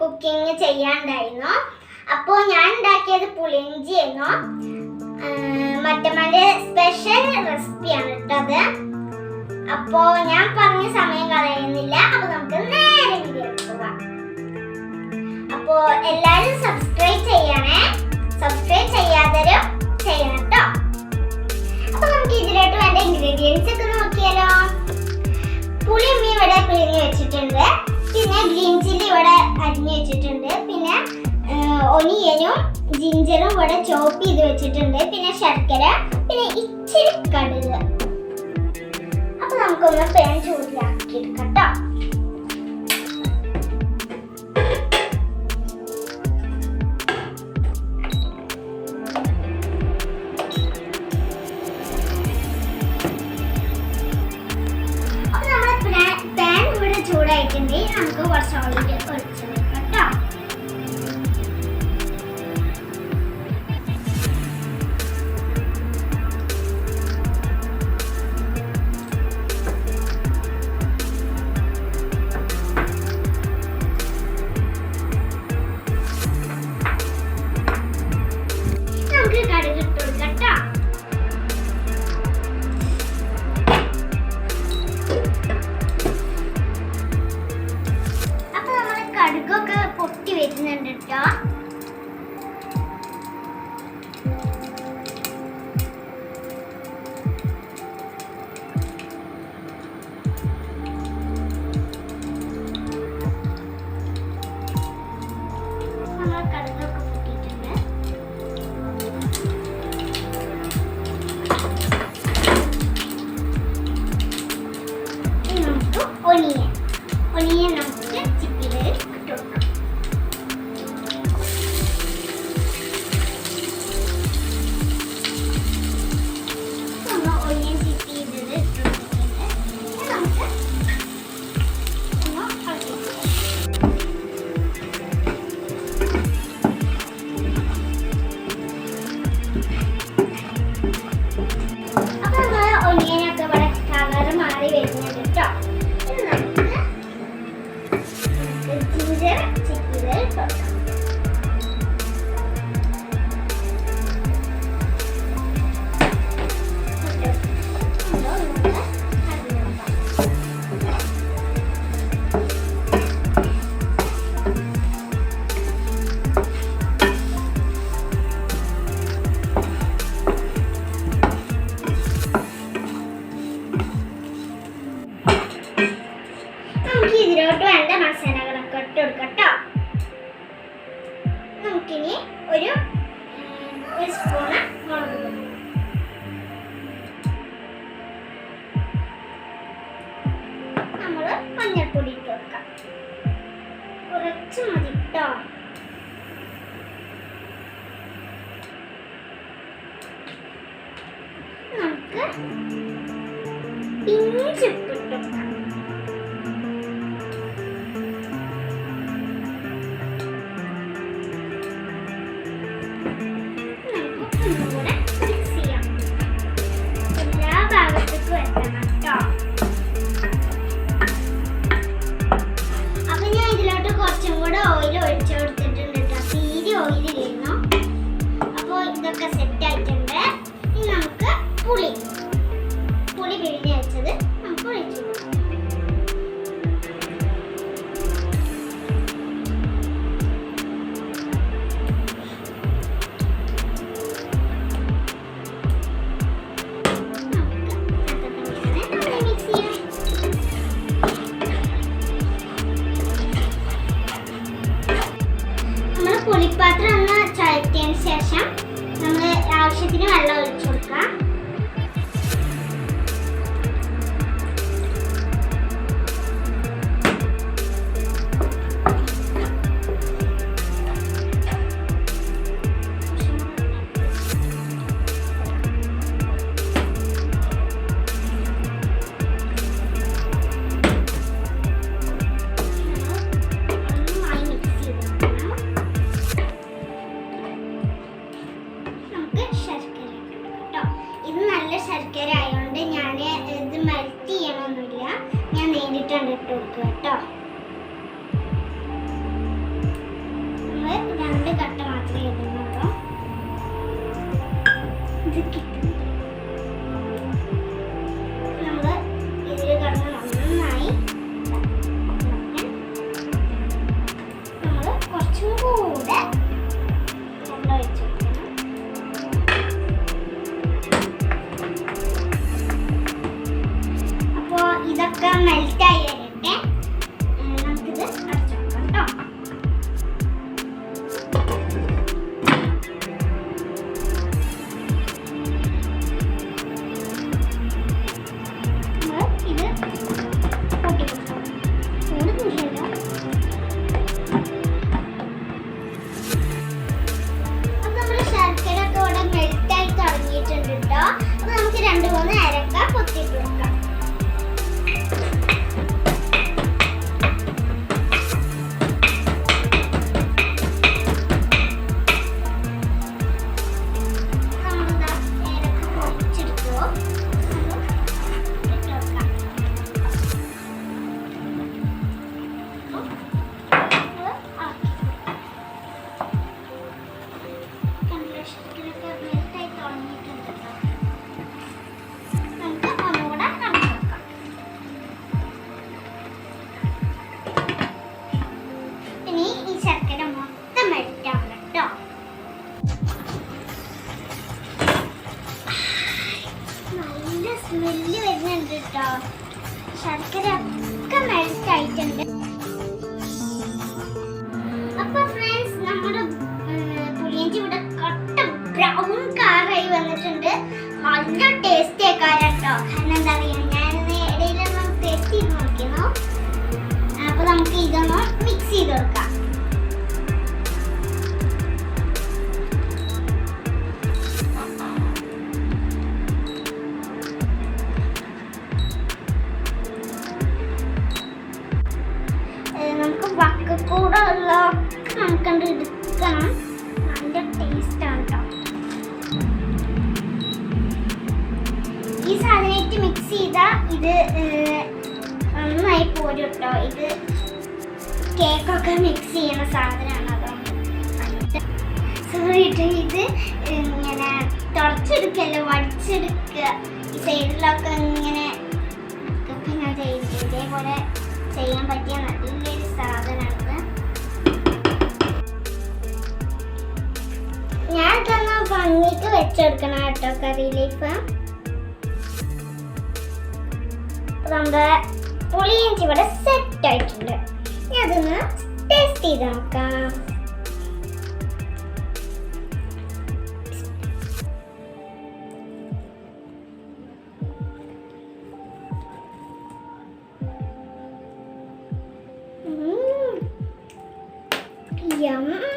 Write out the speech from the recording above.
Cooking ചെയ്യാണ്ടായിരുന്നു. അപ്പോൾ ഞാൻ ഉണ്ടാക്കിയത് പുളിഞ്ചി ആയിരുന്നു മറ്റമ്മന്റെ സ്പെഷ്യൽ റെസിപ്പിയാണ് കേട്ടോ അത്. അപ്പോ ഞാൻ പറഞ്ഞ സമയം കളയുന്നില്ല. അപ്പൊ നമുക്ക് നേരെ അപ്പോ എല്ലാരും സബ്സ്ക്രൈബ് ചെയ്യണേ. സബ്സ്ക്രൈബ് ചെയ്യാത്തവരും ചെയ്യണം കേട്ടോ. അപ്പൊ നമുക്ക് ഇതിലോട്ട് വേണ്ട ഇൻഗ്രീഡിയൻസ് ഒക്കെ നോക്കിയാലോ. പുളിയമ്മി ഇവിടെ പിഴിഞ്ഞ് വെച്ചിട്ടുണ്ട്. ഗ്രീൻ ചില്ലി ഇവിടെ അരിഞ്ഞ് വെച്ചിട്ടുണ്ട്. പിന്നെ ഒനിയനും ജിഞ്ചറും ഇവിടെ ചോപ്പ് ചെയ്ത് വെച്ചിട്ടുണ്ട്. പിന്നെ ശർക്കര പിന്നെ ഇച്ചിരി കടുക്. അപ്പൊ നമുക്കൊന്ന് പേൻ ചൂടിലാക്കി എടുക്കാം വേണ്ട മസാലകളൊക്കെ ഇട്ട് കൊടുക്കാം ട്ടോ. നമുക്കിനി ഒരു ഒരു സ്പൂണ് മുളക് പൊടി. നമ്മൾ മഞ്ഞൾപ്പൊടി ഇട്ട് കൊടുക്കാം. കുറച്ച് മതി കേട്ടോ നമുക്ക് പിഞ്ചുപ്പിട്ട് അപ്പോൾ sepeda. സ്മെല്ല് വരുന്നുണ്ട് ശർക്കര ഒക്കെ മെൽറ്റ് ആയിട്ടുണ്ട്. വന്നിട്ടുണ്ട് നല്ല ടേസ്റ്റി ആക്കാരം കേട്ടോ. കാരണം എന്താ പറയുക ഞാൻ ഇടയിലൊന്നും ടേസ്റ്റ് ചെയ്ത് നോക്കിയിരുന്നു അപ്പൊ നമുക്ക് ഇതൊന്ന് മിക്സ് ചെയ്ത് കൊടുക്കാം ഇത് കേക്കൊക്കെ മിക്സ് ചെയ്യുന്ന സാധനമാണ്. അതാണ് സോറി ഇത് ഇങ്ങനെ തുടച്ചെടുക്കല്ല വടിച്ചെടുക്കുക. ഈ സൈഡിലൊക്കെ ഇങ്ങനെ ഇതൊക്കെ ഞാൻ ചെയ്തു ഇതേപോലെ ചെയ്യാൻ പറ്റിയ നല്ലൊരു സാധനമാണ്. ഞാൻ തന്നെ ഭംഗിക്ക് വെച്ചെടുക്കണം കേട്ടോ കറി നമ്മുടെ പുളിയിഞ്ചി ഇവിടെ സെറ്റ് ആയിട്ടുണ്ട്. ഇനി അതൊന്ന് ടേസ്റ്റ് ചെയ്ത് നോക്കാം Yum.